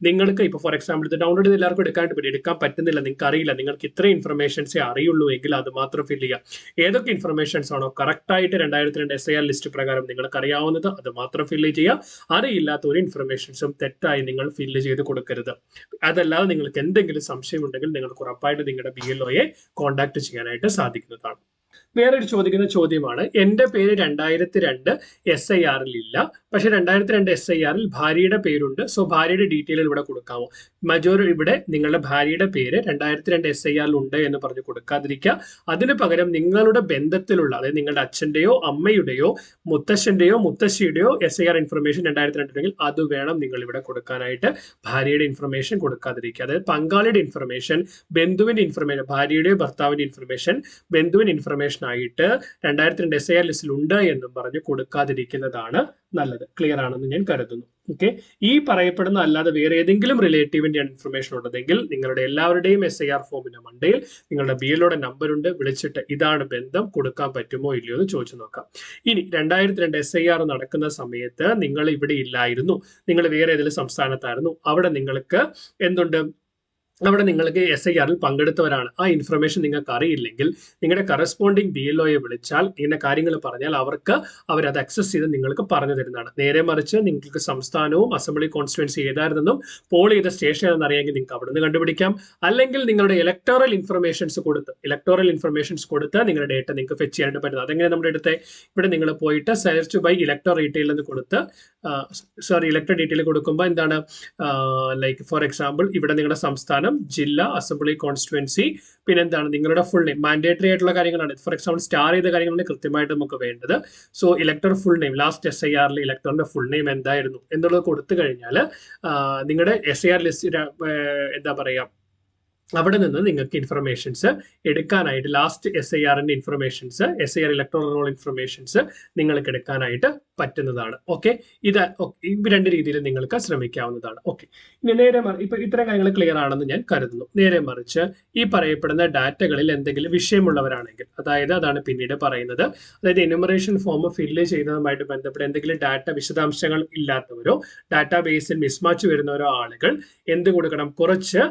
നിങ്ങൾക്ക് ഇപ്പോൾ ഫോർ എക്സാമ്പിൾ ഇത് ഡൗൺലോഡ് ചെയ്ത് എല്ലാവർക്കും എടുക്കാനായിട്ട് പറ്റും. എടുക്കാൻ പറ്റുന്നില്ല നിങ്ങൾക്ക് അറിയില്ല നിങ്ങൾക്ക് ഇത്ര ഇൻഫർമേഷൻസേ അറിയുള്ളൂ എങ്കിൽ അത് മാത്രം ഫില്ല് ചെയ്യുക. ഏതൊക്കെ ഇൻഫർമേഷൻസ് ആണോ കറക്റ്റ് ആയിട്ട് രണ്ടായിരത്തി രണ്ട് എസ് ഐ ആർ ലിസ്റ്റ് പ്രകാരം നിങ്ങൾക്ക് അറിയാവുന്നത് അത് മാത്രം ഫില്ല് ചെയ്യുക. അറിയില്ലാത്ത ഒരു ഇൻഫർമേഷൻസും തെറ്റായി നിങ്ങൾ ഫില്ല് ചെയ്ത് കൊടുക്കരുത്. അതല്ലാതെ നിങ്ങൾക്ക് എന്തെങ്കിലും സംശയമുണ്ടെങ്കിൽ നിങ്ങൾക്ക് ഉറപ്പായിട്ട് നിങ്ങളുടെ ബി എൽ ഒയെ കോൺടാക്ട് ചെയ്യാനായിട്ട് സാധിക്കുന്നതാണ്. വേറൊരു ചോദിക്കുന്ന ചോദ്യമാണ്. എന്റെ പേര് രണ്ടായിരത്തി രണ്ട് എസ് ഐ ആറിൽ ഇല്ല. പക്ഷെ രണ്ടായിരത്തി രണ്ട് എസ് ഐ ആറിൽ ഭാര്യയുടെ പേരുണ്ട്. സോ ഭാര്യയുടെ ഡീറ്റെയിൽ ഇവിടെ കൊടുക്കാമോ? മജോറി ഇവിടെ നിങ്ങളുടെ ഭാര്യയുടെ പേര് രണ്ടായിരത്തി രണ്ട് എസ് ഐ ആറിൽ ഉണ്ട് എന്ന് പറഞ്ഞ് കൊടുക്കാതിരിക്കുക. അതിന് പകരം നിങ്ങളുടെ ബന്ധത്തിലുള്ള അതായത് നിങ്ങളുടെ അച്ഛന്റെയോ അമ്മയുടെയോ മുത്തശ്ശന്റെയോ മുത്തശ്ശിയുടെയോ എസ് ഐ ആർ ഇൻഫർമേഷൻ രണ്ടായിരത്തി രണ്ടുണ്ടെങ്കിൽ അത് വേണം നിങ്ങൾ ഇവിടെ കൊടുക്കാനായിട്ട് ഭാര്യയുടെ ഇൻഫർമേഷൻ കൊടുക്കാതിരിക്കുക. അതായത് പങ്കാളിയുടെ ഇൻഫർമേഷൻ ബന്ധുവിന്റെ ഇൻഫർമേഷൻ ഭാര്യയുടെയോ ഭർത്താവിന്റെ ഇൻഫർമേഷൻ ബന്ധുവിന്റെ ഇൻഫർമേഷൻ ആയിട്ട് രണ്ടായിരത്തി രണ്ട് എസ് ഐ ആർ ലിസ്റ്റിൽ ഉണ്ട് എന്നും പറഞ്ഞ് കൊടുക്കാതിരിക്കുന്നതാണ് നല്ലത്. ക്ലിയർ ആണെന്ന് ഞാൻ കരുതുന്നു. ഓക്കെ ഈ പറയപ്പെടുന്ന അല്ലാതെ വേറെ ഏതെങ്കിലും റിലേറ്റീവിന്റെ ഇൻഫർമേഷൻ ഉണ്ടെങ്കിൽ നിങ്ങളുടെ എല്ലാവരുടെയും എസ് ഐ ആർ ഫോമിന്റെ മണ്ടയിൽ നിങ്ങളുടെ ബി എല്ലോടെ നമ്പർ ഉണ്ട്. വിളിച്ചിട്ട് ഇതാണ് ബന്ധം കൊടുക്കാൻ പറ്റുമോ ഇല്ലയോ എന്ന് ചോദിച്ചു നോക്കാം. ഇനി രണ്ടായിരത്തി രണ്ട് എസ് ഐ ആർ നടക്കുന്ന സമയത്ത് നിങ്ങൾ ഇവിടെ ഇല്ലായിരുന്നു. നിങ്ങൾ വേറെ ഏതെങ്കിലും സംസ്ഥാനത്തായിരുന്നു. അവിടെ നിങ്ങൾക്ക് എന്തുണ്ട്? അവിടെ നിങ്ങൾക്ക് എസ് ഐ ആറിൽ പങ്കെടുത്തവരാണ്. ആ ഇൻഫർമേഷൻ നിങ്ങൾക്ക് അറിയില്ലെങ്കിൽ നിങ്ങളുടെ കറസ്പോണ്ടിങ് ബി എൽ ഒയെ വിളിച്ചാൽ ഇങ്ങനെ കാര്യങ്ങൾ പറഞ്ഞാൽ അവർക്ക് അവരത് അക്സസ് ചെയ്ത് നിങ്ങൾക്ക് പറഞ്ഞു തരുന്നതാണ്. നേരെ മറിച്ച് നിങ്ങൾക്ക് സംസ്ഥാനവും അസംബ്ലി കോൺസ്റ്റിറ്റ്യുവൻസി ഏതായിരുന്നെന്നും പോൾ ചെയ്ത സ്റ്റേഷൻ എന്ന് അറിയാമെങ്കിൽ നിങ്ങൾക്ക് അവിടെ നിന്ന് കണ്ടുപിടിക്കാം. അല്ലെങ്കിൽ നിങ്ങളുടെ ഇലക്ടോറൽ ഇൻഫർമേഷൻസ് കൊടുത്ത് ഇലക്ടോറൽ ഇൻഫർമേഷൻസ് കൊടുത്ത് നിങ്ങളുടെ ഡേറ്റ നിങ്ങൾക്ക് ഫെച്ച് ചെയ്യാനായിട്ട് പറ്റുന്നത്. അതെങ്ങനെ നമ്മുടെ അടുത്ത്? ഇവിടെ നിങ്ങൾ പോയിട്ട് സെർച്ച് ബൈ ഇലക്ടർ ഡീറ്റെയിൽ എന്ന് കൊടുത്ത് സോറി ഇലക്ടർ ഡീറ്റെയിൽ കൊടുക്കുമ്പോൾ എന്താണ്? ലൈക്ക് ഫോർ എക്സാമ്പിൾ ഇവിടെ നിങ്ങളുടെ സംസ്ഥാനം ജില്ല അസംബ്ലി കോൺസ്റ്റിറ്റുവൻസി പിന്നെ എന്താണ് നിങ്ങളുടെ ഫുൾ നെയിം മാൻഡേറ്ററി ആയിട്ടുള്ള കാര്യങ്ങളാണ്. ഫോർ എക്സാമ്പിൾ സ്റ്റാർ ചെയ്ത കാര്യങ്ങളാണ് കൃത്യമായിട്ട് നമുക്ക് വേണ്ടത്. So elector full name last S I ആറിൽ ഇലക്ടറിന്റെ ഫുൾ നെയിം എന്തായിരുന്നു എന്നുള്ളത് കൊടുത്തു കഴിഞ്ഞാൽ നിങ്ങളുടെ എസ് ഐ ആർ ലിസ്റ്റ് എന്താ പറയുക അവിടെ നിന്ന് നിങ്ങൾക്ക് ഇൻഫർമേഷൻസ് എടുക്കാനായിട്ട് ലാസ്റ്റ് എസ് ഐ ആറിന്റെ informations S I R electoral roll informations നിങ്ങൾക്ക് എടുക്കാനായിട്ട് പറ്റുന്നതാണ്. ഓക്കെ ഇത് ഈ രണ്ട് രീതിയിൽ നിങ്ങൾക്ക് ശ്രമിക്കാവുന്നതാണ്. ഓക്കെ ഇനി നേരെ ഇപ്പൊ ഇത്തരം കാര്യങ്ങൾ ക്ലിയർ ആണെന്ന് ഞാൻ കരുതുന്നു. നേരെ മറിച്ച് ഈ പറയപ്പെടുന്ന ഡാറ്റകളിൽ എന്തെങ്കിലും വിഷയമുള്ളവരാണെങ്കിൽ അതായത് അതാണ് പിന്നീട് പറയുന്നത് അതായത് എനുമറേഷൻ ഫോം ഫില്ല് ചെയ്യുന്നതുമായിട്ട് ബന്ധപ്പെട്ട് എന്തെങ്കിലും ഡാറ്റ വിശദാംശങ്ങൾ ഇല്ലാത്തവരോ ഡാറ്റാ ബേസിൽ മിസ്മാച്ച് വരുന്നവരോ ആളുകൾ എന്ത് കൊടുക്കണം? കുറച്ച്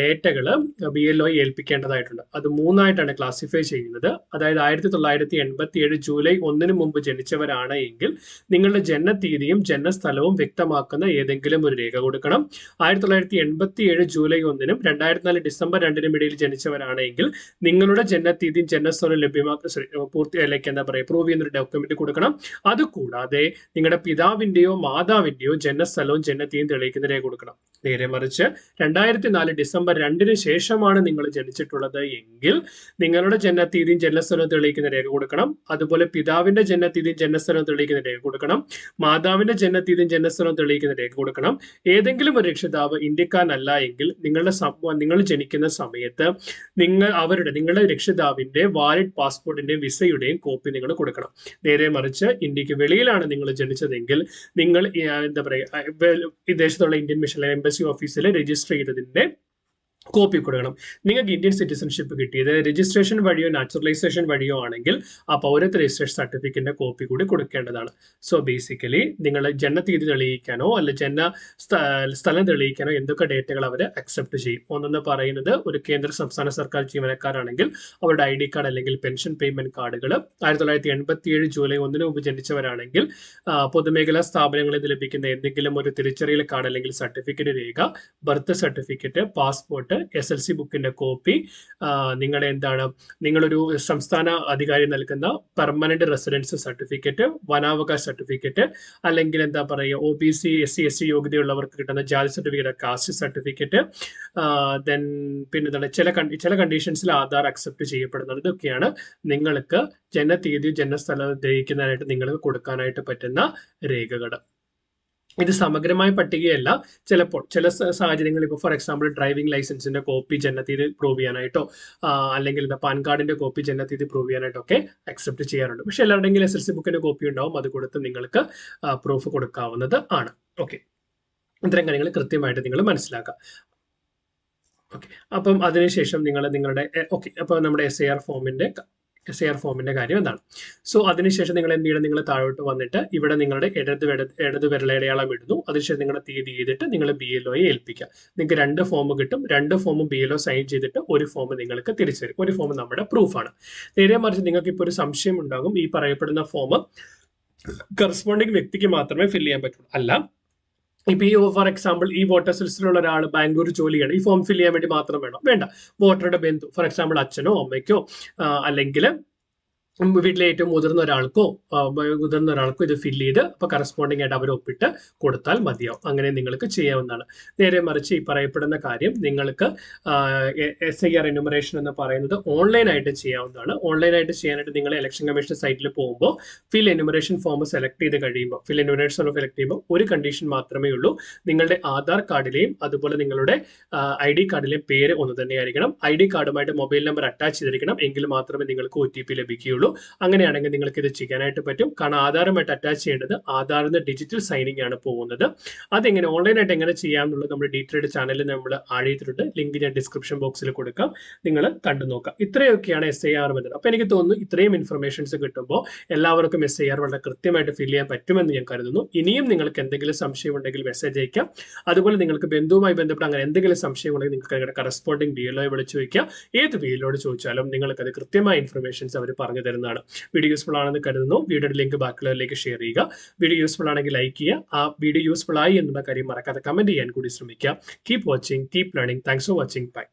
ഡേറ്റകൾ ബി എൽ ഒ ഏൽപ്പിക്കേണ്ടതായിട്ടുണ്ട്. അത് മൂന്നായിട്ടാണ് ക്ലാസിഫൈ ചെയ്യുന്നത്. അതായത് ആയിരത്തി തൊള്ളായിരത്തി എൺപത്തി ഏഴ് ജൂലൈ ഒന്നിന് മുമ്പ് ജനിച്ചവരാണ് എങ്കിൽ നിങ്ങളുടെ ജനനത്തീയതിയും ജനനസ്ഥലവും വ്യക്തമാക്കുന്ന ഏതെങ്കിലും ഒരു രേഖ കൊടുക്കണം. ആയിരത്തി തൊള്ളായിരത്തി എൺപത്തി ഏഴ് ജൂലൈ ഒന്നിനും രണ്ടായിരത്തി നാല് ഡിസംബർ രണ്ടിനും ഇടയിൽ ജനിച്ചവരാണെങ്കിൽ നിങ്ങളുടെ ജനനത്തീയതിയും ജനനസ്ഥലവും ലഭ്യമാക്കുന്ന പൂർത്തി അല്ലെങ്കിൽ എന്താ പറയുക പ്രൂവ് ചെയ്യുന്ന ഒരു ഡോക്യുമെന്റ് കൊടുക്കണം. അതുകൂടാതെ നിങ്ങളുടെ പിതാവിന്റെയോ മാതാവിന്റെയോ ജനനസ്ഥലവും ജനനത്തീയും തെളിയിക്കുന്ന രേഖ കൊടുക്കണം. നേരെ മറിച്ച് രണ്ടായിരത്തി നാല് ഡിസംബർ രണ്ടിന് ശേഷമാണ് നിങ്ങൾ ജനിച്ചിട്ടുള്ളത്. എങ്കിൽ നിങ്ങളുടെ ജനനത്തീയതിയും ജനനസ്ഥലവും തെളിയിക്കുന്ന രേഖ കൊടുക്കണം. അതുപോലെ പിതാവിന്റെ ജനനത്തീയതിയും ജനനസ്ഥലവും തെളിയിക്കുന്ന രേഖ കൊടുക്കണം. മാതാവിന്റെ ജനനത്തീയതിയും ജനനസ്ഥലവും തെളിയിക്കുന്ന രേഖ കൊടുക്കണം. ഏതെങ്കിലും ഒരു രക്ഷിതാവ് ഇന്ത്യക്കാരനല്ല എങ്കിൽ നിങ്ങളുടെ നിങ്ങൾ ജനിക്കുന്ന സമയത്ത് നിങ്ങൾ അവരുടെ നിങ്ങളുടെ രക്ഷിതാവിന്റെ വാലിഡ് പാസ്പോർട്ടിന്റെയും വിസയുടെയും കോപ്പി നിങ്ങൾ കൊടുക്കണം. നേരെ മറിച്ച് ഇന്ത്യയ്ക്ക് വെളിയിലാണ് നിങ്ങൾ ജനിച്ചതെങ്കിൽ നിങ്ങൾ എന്താ പറയുക വിദേശത്തുള്ള ഇന്ത്യൻ മിഷൻ എംബസി ഓഫീസിൽ രജിസ്റ്റർ ചെയ്തതിന്റെ കോപ്പി കൊടുക്കണം. നിങ്ങൾക്ക് ഇന്ത്യൻ സിറ്റിസൺഷിപ്പ് കിട്ടിയത് രജിസ്ട്രേഷൻ വഴിയോ നാച്ചുറലൈസേഷൻ വഴിയോ ആണെങ്കിൽ ആ പൗരത്വ രജിസ്ട്രേഷൻ സർട്ടിഫിക്കറ്റിന്റെ കോപ്പി കൂടി കൊടുക്കേണ്ടതാണ്. സോ ബേസിക്കലി നിങ്ങൾ ജനനത്തീയതി തെളിയിക്കാനോ അല്ല ജന സ്ഥലം തെളിയിക്കാനോ എന്തൊക്കെ ഡേറ്റകൾ അവർ അക്സെപ്റ്റ് ചെയ്യും. ഒന്നെന്ന് പറയുന്നത് ഒരു കേന്ദ്ര സംസ്ഥാന സർക്കാർ ജീവനക്കാരാണെങ്കിൽ അവരുടെ ഐ ഡി കാർഡ് അല്ലെങ്കിൽ പെൻഷൻ പേയ്മെന്റ് കാർഡുകൾ ആയിരത്തി തൊള്ളായിരത്തി എൺപത്തി ഏഴ് ജൂലൈ ഒന്നിന് മുമ്പ് ജനിച്ചവരാണെങ്കിൽ പൊതുമേഖലാ സ്ഥാപനങ്ങളിൽ നിന്ന് ലഭിക്കുന്ന എന്തെങ്കിലും ഒരു തിരിച്ചറിയൽ കാർഡ് അല്ലെങ്കിൽ സർട്ടിഫിക്കറ്റ് രേഖ birth certificate passport S L C ബുക്കിന്റെ കോപ്പി നിങ്ങളുടെ എന്താണ് നിങ്ങളൊരു സംസ്ഥാന അധികാരി നൽകുന്ന പെർമനന്റ് റെസിഡൻസ് സർട്ടിഫിക്കറ്റ് വനാവകാശ സർട്ടിഫിക്കറ്റ് അല്ലെങ്കിൽ എന്താ പറയുക O B C S C S C യോഗ്യതയുള്ളവർക്ക് കിട്ടുന്ന ജാതി സർട്ടിഫിക്കറ്റ് കാസ്റ്റ് സർട്ടിഫിക്കറ്റ് ദെൻ പിന്നെ എന്താണ് ചില ചില കണ്ടീഷൻസിൽ ആധാർ അക്സെപ്റ്റ് ചെയ്യപ്പെടുന്നത് ഇതൊക്കെയാണ് നിങ്ങൾക്ക് ജനതീയതി ജനസ്ഥലം ഗ്രഹിക്കുന്നതിനായിട്ട് നിങ്ങൾക്ക് കൊടുക്കാനായിട്ട് പറ്റുന്ന രേഖകൾ ഇത് സമഗ്രമായ പട്ടികയല്ല. ചിലപ്പോൾ ചില സാഹചര്യങ്ങളിൽ ഇപ്പോൾ ഫോർ എക്സാമ്പിൾ ഡ്രൈവിംഗ് ലൈസൻസിന്റെ കോപ്പി ജനത്തീയതി പ്രൂവ് ചെയ്യാനായിട്ടോ അല്ലെങ്കിൽ എന്താ പാൻ കാർഡിന്റെ കോപ്പി ജനത്തീയതി പ്രൂവ് ചെയ്യാനായിട്ടൊക്കെ അക്സെപ്റ്റ് ചെയ്യാറുണ്ട്. പക്ഷെ എല്ലാവരുടെങ്കിലും എസ് എൽ സി ബുക്കിന്റെ കോപ്പി ഉണ്ടാവും അത് കൊടുത്ത് നിങ്ങൾക്ക് പ്രൂഫ് കൊടുക്കാവുന്നത് ആണ്. ഓക്കെ ഇത്തരം കാര്യങ്ങൾ കൃത്യമായിട്ട് നിങ്ങൾ മനസ്സിലാക്കുക. ഓക്കെ അപ്പം അതിനുശേഷം നിങ്ങൾ നിങ്ങളുടെ ഓക്കെ അപ്പോൾ നമ്മുടെ എസ് ഐ ആർ ഫോമിന്റെ എസ് ഐ ആർ ഫോമിന്റെ കാര്യം എന്താണ്? സോ അതിനുശേഷം നിങ്ങൾ എന്ത് ചെയ്യണം? നിങ്ങൾ താഴോട്ട് വന്നിട്ട് ഇവിടെ നിങ്ങളുടെ ഇടത് ഇടത് വിരലടയാളം ഇടുന്നു. അതിനുശേഷം നിങ്ങളുടെ തീയതി ചെയ്തിട്ട് നിങ്ങൾ ബി എൽ ഒയെ ഏൽപ്പിക്കുക. നിങ്ങൾക്ക് രണ്ട് ഫോം കിട്ടും. രണ്ട് ഫോമും ബി എൽ ഒ സൈൻ ചെയ്തിട്ട് ഒരു ഫോം നിങ്ങൾക്ക് തിരിച്ചു തരും. ഒരു ഫോം നമ്മുടെ പ്രൂഫാണ് നേരെ മറിച്ച് നിങ്ങൾക്ക് ഇപ്പോൾ ഒരു സംശയം ഉണ്ടാകും. ഈ പറയപ്പെടുന്ന ഫോം കറസ്പോണ്ടിങ് വ്യക്തിക്ക് മാത്രമേ ഫില്ല് ചെയ്യാൻ പറ്റുള്ളൂ. അല്ല ഇപ്പൊ ഈ ഫോർ എക്സാമ്പിൾ ഈ വോട്ടർ ലിസ്റ്റിലുള്ള ഒരാൾ ബാംഗ്ലൂർ ചെയ്യണം. ഈ ഫോം ഫിൽ ചെയ്യാൻ വേണ്ടി മാത്രം വേണം. വേണ്ട. വോട്ടറുടെ ബന്ധു ഫോർ എക്സാമ്പിൾ അച്ഛനോ അമ്മയ്ക്കോ അല്ലെങ്കിൽ വീട്ടിലെ ഏറ്റവും മുതിർന്ന ഒരാൾക്കോ മുതിർന്ന ഒരാൾക്കോ ഇത് ഫില്ല് ചെയ്ത് അപ്പൊ കറസ്പോണ്ടിങ് ആയിട്ട് അവർ ഒപ്പിട്ട് കൊടുത്താൽ മതിയാവും. അങ്ങനെ നിങ്ങൾക്ക് ചെയ്യാവുന്നതാണ്. നേരെ മറിച്ച് ഈ പറയപ്പെടുന്ന കാര്യം നിങ്ങൾക്ക് എസ് ഐ ആർ എന്യൂമറേഷൻ എന്ന് പറയുന്നത് ഓൺലൈനായിട്ട് ചെയ്യാവുന്നതാണ്. ഓൺലൈനായിട്ട് ചെയ്യാനായിട്ട് നിങ്ങൾ ഇലക്ഷൻ കമ്മീഷൻ സൈറ്റിൽ പോകുമ്പോൾ ഫിൽ എന്യൂമറേഷൻ ഫോം സെലക്ട് ചെയ്ത് കഴിയുമ്പോൾ ഫിൽ എന്യൂമറേഷൻ ഫോം സെലക്ട് ചെയ്യുമ്പോൾ ഒരു കണ്ടീഷൻ മാത്രമേ ഉള്ളൂ. നിങ്ങളുടെ ആധാർ കാർഡിലെയും അതുപോലെ നിങ്ങളുടെ ഐ ഡി കാർഡിലെയും പേര് ഒന്ന് തന്നെയായിരിക്കണം. ഐ ഡി കാർഡുമായിട്ട് മൊബൈൽ നമ്പർ അറ്റാച്ച് ചെയ്തിരിക്കണം. എങ്കിൽ മാത്രമേ നിങ്ങൾക്ക് ഒ ടി പി ലഭിക്കുകയുള്ളൂ. ഉള്ളൂ അങ്ങനെയാണെങ്കിൽ നിങ്ങൾക്ക് ഇത് ചെയ്യാനായിട്ട് പറ്റും. കാരണം ആധാറുമായിട്ട് അറ്റാച്ച് ചെയ്യേണ്ടത് ആധാറിന് ഡിജിറ്റൽ സൈനിങ് ആണ് പോകുന്നത്. അതെങ്ങനെ ഓൺലൈനായിട്ട് എങ്ങനെ ചെയ്യാമെന്നുള്ളത് നമ്മുടെ ഡീറ്റെയിൽഡ് ചാനലിൽ നമ്മൾ ആഴിയിട്ടുണ്ട് ലിങ്ക് ഞാൻ ഡിസ്ക്രിപ്ഷൻ ബോക്സിൽ കൊടുക്കാം. നിങ്ങൾ കണ്ടു നോക്കാം. ഇത്രയൊക്കെയാണ് എസ് ഐ ആർ മെത്തേഡ് അപ്പോൾ എനിക്ക് തോന്നുന്നു ഇത്രയും ഇൻഫർമേഷൻസ് കിട്ടുമ്പോൾ എല്ലാവർക്കും എസ് ഐ ആർ വളരെ കൃത്യമായിട്ട് ഫിൽ ചെയ്യാൻ പറ്റുമെന്ന് ഞാൻ കരുതുന്നു. ഇനിയും നിങ്ങൾക്ക് എന്തെങ്കിലും സംശയം ഉണ്ടെങ്കിൽ മെസ്സേജ് അയക്കാം. അതുപോലെ നിങ്ങൾക്ക് ബന്ധുവുമായി ബന്ധപ്പെട്ട് അങ്ങനെ എന്തെങ്കിലും സംശയം ഉണ്ടെങ്കിൽ നിങ്ങൾക്ക് നിങ്ങളുടെ കറസ്പോണ്ടിങ് ബി എൽ വിളിച്ച് ചോദിക്കാം. ഏത് ബി എല്ലോട് ചോദിച്ചാലും നിങ്ങൾക്ക് അത് കൃത്യമായ ഇൻഫർമേഷൻസ് അവർ പറഞ്ഞു തരുന്നതാണ് വീഡിയോ യൂസ്ഫുൾ ആണെന്ന് കരുതുന്നു. വീഡിയോയുടെ ലിങ്ക് ബാക്കിയുള്ളവരിലേക്ക് ഷെയർ ചെയ്യുക. വീഡിയോ യൂസ്ഫുൾ ആണെങ്കിൽ ലൈക്ക് ചെയ്യുക. ആ വീഡിയോ യൂസ്ഫുൾ ആയി എന്നുള്ള കാര്യം മറക്കാതെ കമന്റ് ചെയ്യാൻ കൂടി ശ്രമിക്കുക. Keep watching keep learning thanks for watching bye